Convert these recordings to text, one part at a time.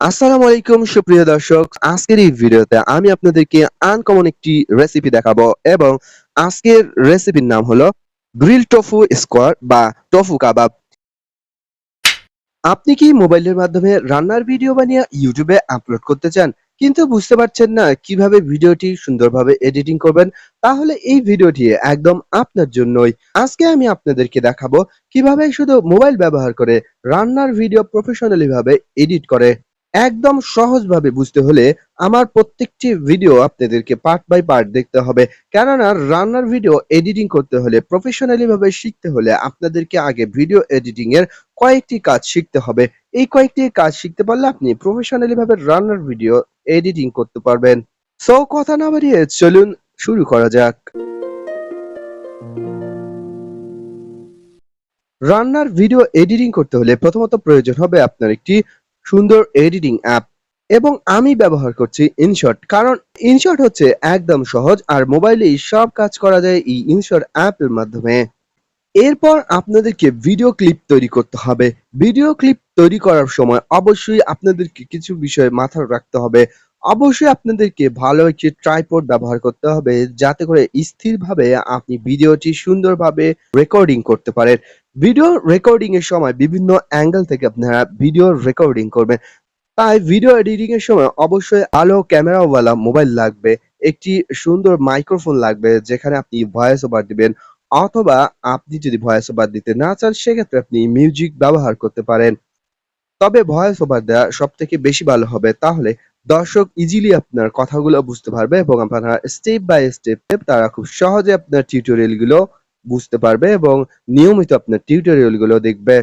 আসসালামু আলাইকুম, সুপ্রিয় দর্শক। আজকের এই ভিডিওতে আমি আপনাদেরকে আনকমন একটি রেসিপি দেখাবো এবং আজকের রেসিপির নাম হলো গ্রিল টফু স্কোয়ার বা টফু কাবাব আপনি কি মোবাইলের মাধ্যমে রান্নার ভিডিও বানিয়ে ইউটিউবে আপলোড করতে চান, কিন্তু বুঝতে পারছেন না কীভাবে ভিডিওটি সুন্দরভাবে এডিটিং করবেন? তাহলে এই ভিডিওটি একদম আপনার জন্যই। আজকে আমি আপনাদেরকে দেখাবো কীভাবে শুধু মোবাইল ব্যবহার করে রান্নার ভিডিও প্রফেশনালি ভাবে এডিট করে। একদম সহজভাবে বুঝতে হলে আমার প্রত্যেকটি ভিডিও আপনাদেরকে পার্ট বাই পার্ট দেখতে হবে। কেননা রান্নার ভিডিও এডিটিং করতে হলে প্রফেশনালি ভাবে শিখতে হলে আপনাদেরকে আগে ভিডিও এডিটিং এর কয়েকটি কাজ শিখতে হবে। এই কয়েকটি কাজ শিখতে পারলে আপনি প্রফেশনালি ভাবে রান্নার ভিডিও এডিটিং করতে পারবেন। সো কথা না বাড়িয়ে চলুন শুরু করা যাক। রান্নার ভিডিও এডিটিং করতে হলে প্রথমত প্রয়োজন হবে আপনার একটি সুন্দর এডিটিং অ্যাপ এবং আমি ব্যবহার করছি ইনশট কারণ ইনশট হচ্ছে একদম সহজ আর মোবাইলেই সব কাজ করা যায় এই ইনশট অ্যাপের মাধ্যমে। এরপর আপনাদেরকে ভিডিও ক্লিপ তৈরি করতে হবে। ভিডিও ক্লিপ তৈরি করার সময় অবশ্যই আপনাদেরকে কিছু বিষয় মাথায় রাখতে হবে। অবশ্যই আপনাদেরকে ভালো একটি ট্রাইপড ব্যবহার করতে হবে, যাতে করে স্থিরভাবে আপনি ভিডিওটি সুন্দরভাবে রেকর্ডিং করতে পারেন। ভিডিও রেকর্ডিং এর সময় বিভিন্ন অ্যাঙ্গেল থেকে আপনারা ভিডিও রেকর্ডিং করবেন। তাই ভিডিও এডিটিং এর সময় অবশ্যই আলো ক্যামেরাওয়ালা মোবাইল লাগবে, একটি সুন্দর মাইক্রোফোন লাগবে, যেখানে আপনি ভয়েস ওভার দিবেন, অথবা আপনি যদি ভয়েস ওভার দিতে না চান, সেক্ষেত্রে আপনি মিউজিক ব্যবহার করতে পারেন। তবে ভয়েস ওভার দেওয়া সব থেকে বেশি ভালো হবে, তাহলে দর্শক ইজিলি আপনার কথাগুলো বুঝতে পারবে এবং আপনারা স্টেপ বাই স্টেপ তারা খুব সহজে আপনার টিউটোরিয়ালগুলো বুঝতে পারবে এবং নিয়মিত আপনার টিউটোরিয়ালগুলো দেখবে।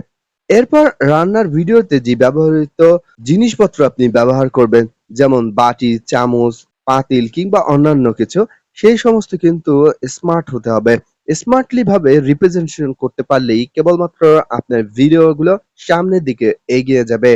এরপর রান্নার ভিডিওতে যে ব্যবহৃত জিনিসপত্র আপনি ব্যবহার করবেন, যেমন বাটি, চামচ, পাতিল কিংবা অন্যান্য কিছু, সেই সমস্ত কিন্তু স্মার্ট হতে হবে। স্মার্টলি ভাবে রিপ্রেজেন্টেশন করতে পারলেই কেবলমাত্র আপনার ভিডিওগুলো সামনের দিকে এগিয়ে যাবে।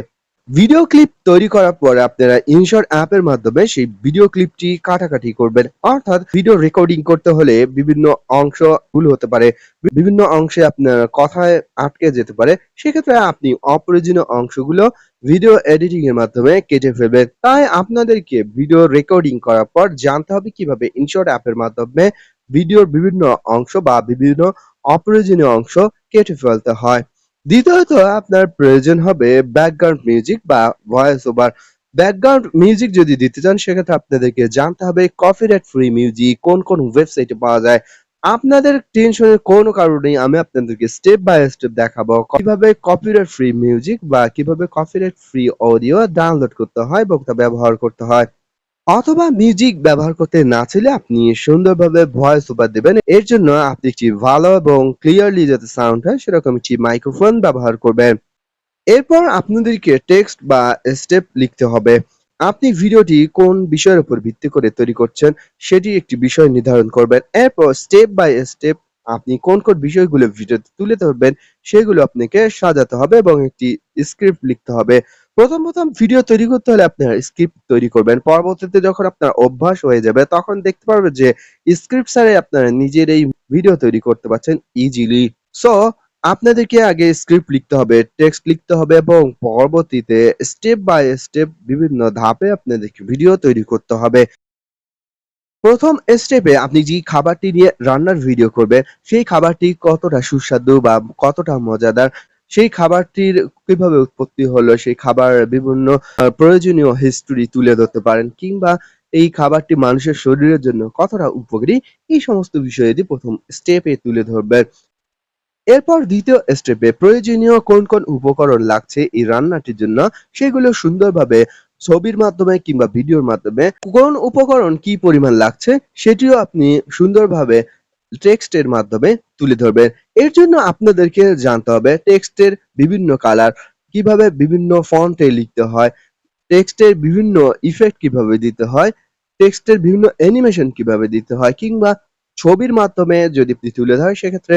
ভিডিও ক্লিপ তৈরি করার পরে আপনারা ইনশট অ্যাপের মাধ্যমে সেই ভিডিও ক্লিপটি কাটাকাটি করবেন। অর্থাৎ ভিডিও রেকর্ডিং করতে হলে বিভিন্ন অংশ ভুল হতে পারে। বিভিন্ন অংশে আপনার কথায় আটকে যেতে পারে। সেক্ষেত্রে আপনি অপ্রয়োজনীয় অংশগুলো ভিডিও এডিটিং এর মাধ্যমে কেটে ফেলবেন। তাই আপনাদেরকে ভিডিও রেকর্ডিং করার পর জানতে হবে কীভাবে ইনশট অ্যাপের মাধ্যমে ভিডিওর বিভিন্ন অংশ বা বিভিন্ন অপ্রয়োজনীয় অংশ কেটে ফেলতে হয়। দ্বিতীয়ত আপনার প্রয়োজন হবে ব্যাকগ্রাউন্ড মিউজিক বা ভয়েস ওভার ব্যাকগ্রাউন্ড মিউজিক যদি দিতে চান, সেক্ষেত্রে আপনাদেরকে জানতে হবে কপিরাইট ফ্রি মিউজিক কোন কোন ওয়েবসাইটে পাওয়া যায়। আপনাদের টেনশনের কোনো কারণেই আমি আপনাদেরকে স্টেপ বাই স্টেপ দেখাবো কীভাবে কপিরাইট ফ্রি মিউজিক বা কীভাবে কপিরাইট ফ্রি অডিও ডাউনলোড করতে হয় এবং তা ব্যবহার করতে হয়। অথবা মিউজিক ব্যবহার করতে না চাইলে আপনি সুন্দরভাবে ভয়েস ওভার দেবেন। এর জন্য আপনি একটি ভালো এবং ক্লিয়ারলি যাতে সাউন্ড হয়, সেরকম একটি মাইক্রোফোন ব্যবহার করবেন। এরপর আপনাদেরকে টেক্সট বা স্টেপ লিখতে হবে। আপনি ভিডিওটি কোন বিষয়ের উপর ভিত্তি করে তৈরি করছেন, সেটি একটি বিষয় নির্ধারণ করবেন। এরপর স্টেপ বাই স্টেপ আপনি কোন কোন বিষয়গুলো ভিডিওতে তুলে ধরবেন, সেগুলো আপনাকে সাজাতে হবে এবং একটি স্ক্রিপ্ট লিখতে হবে। প্রথম প্রথম ভিডিও তৈরি করতে হলে আপনার স্ক্রিপ্ট তৈরি করবেন। পরবর্তীতে যখন আপনার অভ্যাস হয়ে যাবে, তখন দেখতে পারবেন যে স্ক্রিপ্ট ছাড়াই আপনারা নিজের এই ভিডিও তৈরি করতে পারছেন ইজিলি সো আপনাদেরকে আগে স্ক্রিপ্ট লিখতে হবে টেক্সট লিখতে হবে এবং পরবর্তীতে স্টেপ বাই স্টেপ বিভিন্ন ধাপে আপনাদেরকে ভিডিও তৈরি করতে হবে। প্রথম স্টেপে আপনি যে খাবারটি নিয়ে রান্নার ভিডিও করবেন, সেই খাবারটি কতটা সুস্বাদু বা কতটা মজাদার সেই খাবারটির কীভাবে উৎপত্তি হলো, সেই খাবার বিভিন্ন প্রয়োজনীয় হিস্টোরি তুলে ধরতে পারেন কিংবা এই খাবারটি মানুষের শরীরের জন্য কতটা উপকারী, এই সমস্ত বিষয়াদি প্রথম স্টেপে তুলে ধরবেন এরপর দ্বিতীয় স্টেপে প্রয়োজনীয় কোন কোন উপকরণ লাগছে এই রান্নাটির জন্য, সেগুলো সুন্দরভাবে ছবির মাধ্যমে কিংবা ভিডিওর মাধ্যমে কোন উপকরণ কি পরিমাণ লাগছে, সেটিও আপনি সুন্দরভাবে টেক্সটের মাধ্যমে তুলে ধরবেন এর জন্য আপনাদেরকে জানতে হবে টেক্সটের বিভিন্ন কালার কীভাবে বিভিন্ন ফন্টে লিখতে হয় টেক্সটের বিভিন্ন ইফেক্ট কীভাবে দিতে হয় টেক্সটের বিভিন্ন অ্যানিমেশন কীভাবে দিতে হয়, কিংবা ছবির মাধ্যমে যদি তুলে ধরেন, সেক্ষেত্রে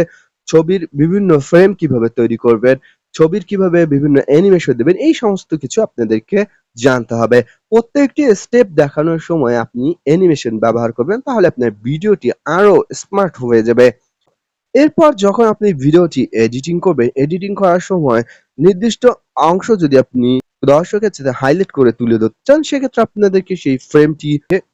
ছবির বিভিন্ন ফ্রেম কীভাবে তৈরি করবেন, ছবির কীভাবে বিভিন্ন অ্যানিমেশন দেবেন, এই সমস্ত কিছু আপনাদেরকে জানতে হবে। প্রত্যেকটি স্টেপ দেখানোর সময় আপনি অ্যানিমেশন ব্যবহার করবেন, তাহলে আপনার ভিডিওটি আরও স্মার্ট হয়ে যাবে। এরপর যখন আপনি ভিডিওটি এডিটিং করবেন এডিটিং করার সময় নির্দিষ্ট অংশ যদি আপনি দর্শকের সাথে হাইলাইট করে তুলে ধরতে চান, সেক্ষেত্রে আপনাদেরকে সেই ফ্রেমটি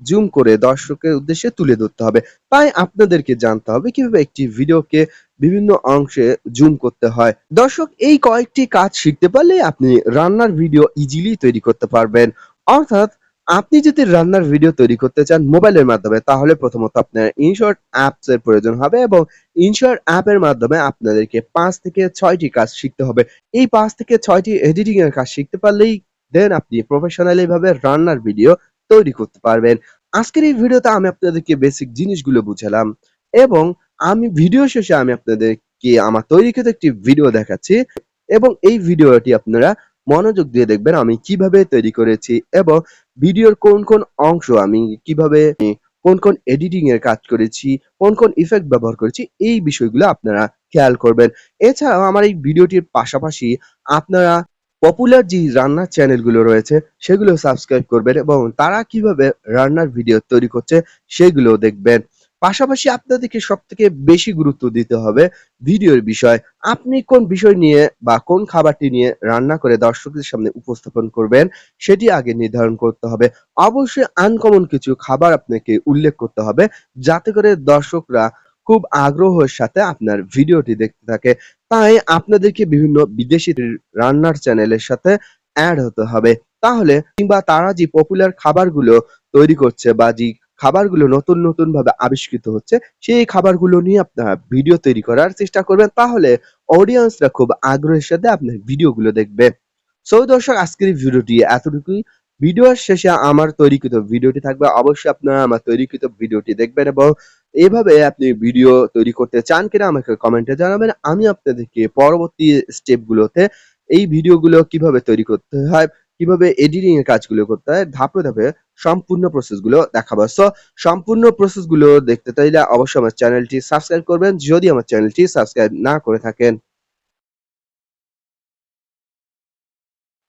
জুম করে দর্শকের উদ্দেশ্যে তুলে ধরতে হবে। তাই আপনাদেরকে জানতে হবে কীভাবে একটি ভিডিওকে বিভিন্ন অংশে জুম করতে হয়। দর্শক, এই কয়েকটি কাজ শিখতে পারলে আপনি রান্নার ভিডিও ইজিলি তৈরি করতে পারবেন। অর্থাৎ, আপনি যদি রান্নার ভিডিও তৈরি করতে চান মোবাইলের মাধ্যমে, তাহলে প্রথমত আপনার ইনশর্ট অ্যাপস এর প্রয়োজন হবে এবং ইনশর্ট অ্যাপের মাধ্যমে আপনাদেরকে পাঁচ থেকে ছয়টি কাজ শিখতে হবে। এই পাঁচ থেকে ছয়টি এডিটিং এর কাজ শিখতে পারলেই দেন আপনি প্রফেশনালি ভাবে রান্নার ভিডিও তৈরি করতে পারবেন। আজকের এই ভিডিওতে আমি আপনাদেরকে বেসিক জিনিসগুলো বুঝালাম এবং আমি ভিডিও শেষে আমি আপনাদেরকে আমার তৈরি তৈরিকৃত একটি ভিডিও দেখাচ্ছি এবং এই ভিডিওটি আপনারা মনোযোগ দিয়ে দেখবেন আমি কীভাবে তৈরি করেছি এবং ভিডিওর কোন কোন অংশ আমি কীভাবে কোন কোন এডিটিং এর কাজ করেছি, কোন কোন ইফেক্ট ব্যবহার করেছি, এই বিষয়গুলো আপনারা খেয়াল করবেন। এছাড়াও আমার এই ভিডিওটির পাশাপাশি আপনারা পপুলার যে রান্নার চ্যানেলগুলো রয়েছে, সেগুলো সাবস্ক্রাইব করবেন এবং তারা কীভাবে রান্নার ভিডিও তৈরি করছে, সেগুলো দেখবেন। পাশাপাশি আপনাদেরকে সব থেকে বেশি গুরুত্ব দিতে হবে ভিডিওর বিষয়। আপনি কোন বিষয় নিয়ে বা কোন খাবারটি নিয়ে রান্না করে দর্শকদের সামনে উপস্থাপন করবেন, সেটি আগে নির্ধারণ করতে হবে। অবশ্যই আনকমন কিছু খাবার আপনাকে উল্লেখ করতে হবে, যাতে করে দর্শকরা খুব আগ্রহের সাথে আপনার ভিডিওটি দেখতে থাকে। তাই আপনাদেরকে বিভিন্ন বিদেশি রান্নার চ্যানেলের সাথে অ্যাড হতে হবে। তাহলে কিংবা তারা যে পপুলার খাবারগুলো তৈরি করছে বা যে খাবারগুলো নতুন নতুন ভাবে আবিষ্কৃত হচ্ছে, সেই খাবারগুলো নিয়ে আপনারা ভিডিও তৈরি করার চেষ্টা করবেন। তাহলে অডিয়েন্সরা খুব আগ্রহের সাথে আপনার ভিডিওগুলো দেখবে। সো দর্শক, আজকের ভিডিওটি এতটুকুই। ভিডিওর শেষে আমার তৈরিকৃত ভিডিওটি থাকবে। অবশ্যই আপনারা আমার তৈরিকৃত ভিডিওটি দেখবেন এবং এভাবে আপনি ভিডিও তৈরি করতে চান কিনা আমাকে কমেন্টে জানাবেন। আমি আপনাদেরকে পরবর্তী স্টেপগুলোতে এই ভিডিওগুলো কীভাবে তৈরি করতে হয়, কীভাবে এডিটিং এর কাজগুলো করতে হয়, ধাপে ধাপে সম্পূর্ণ প্রসেসগুলো দেখাবো। সো সম্পূর্ণ প্রসেসগুলো দেখতে চাইলে অবশ্যই আমার চ্যানেলটি সাবস্ক্রাইব করবেন। যদি আমার চ্যানেলটি সাবস্ক্রাইব না করে থাকেন।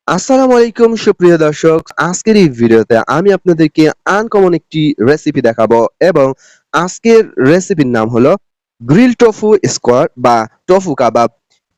আসসালামু আলাইকুম, সুপ্রিয় দর্শক। আজকের এই ভিডিওতে আমি আপনাদেরকে আনকমন একটি রেসিপি দেখাবো এবং আজকের রেসিপির নাম হলো গ্রিল টোফু স্কোয়ার বা টোফু কাবাব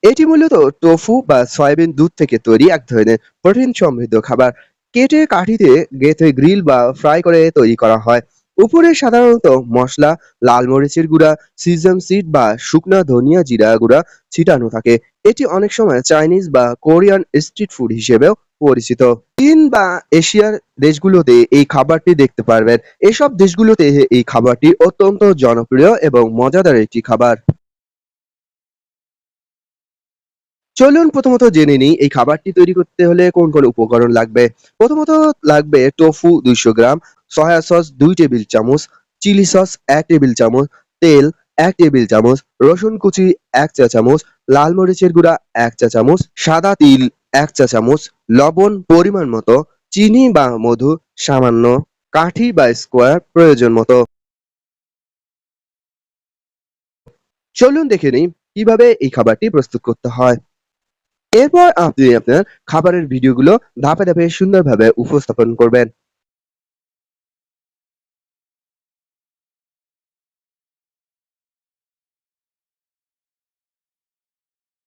এটি মূলত টোফু বা সয়াবিন দুধ থেকে তৈরি এক ধরনের প্রোটিন সমৃদ্ধ খাবার। কেটে কাঠিতে গেঁথে গ্রিল বা ফ্রাই করে তৈরি করা হয়। উপরে সাধারণত মশলা, লাল মরিচের গুঁড়া সিজম সিড বা শুকনা ধনিয়া জিরা গুঁড়া ছিটানো থাকে। এটি অনেক সময় চাইনিজ বা কোরিয়ান স্ট্রিট ফুড হিসেবেও পরিচিত। চীন বা এশিয়ার দেশগুলোতে এই খাবারটি দেখতে পারবেন। এসব দেশগুলোতে এই খাবারটি অত্যন্ত জনপ্রিয় এবং মজাদার একটি খাবার। চলুন প্রথমত জেনে নিই, এই খাবারটি তৈরি করতে হলে কোন কোন উপকরণ লাগবে? প্রথমত লাগবে টোফু দুইশো গ্রাম সয়া সস দুই টেবিল চামচ চিলি সস এক টেবিল চামচ, তেল এক টেবিল চামচ, রসুন কুচি এক চা চামচ, লাল মরিচের গুঁড়া এক চা চামচ, সাদা তিল এক চা চামচ, লবণ পরিমাণ মতো, চিনি বা মধু সামান্য, কাঠি বা স্কোয়ার প্রয়োজন মতো। চলুন দেখে নিই কীভাবে এই খাবারটি প্রস্তুত করতে হয়। এরপর আপনি আপনার খাবারের ভিডিওগুলো ধাপে ধাপে সুন্দরভাবে উপস্থাপন করবেন।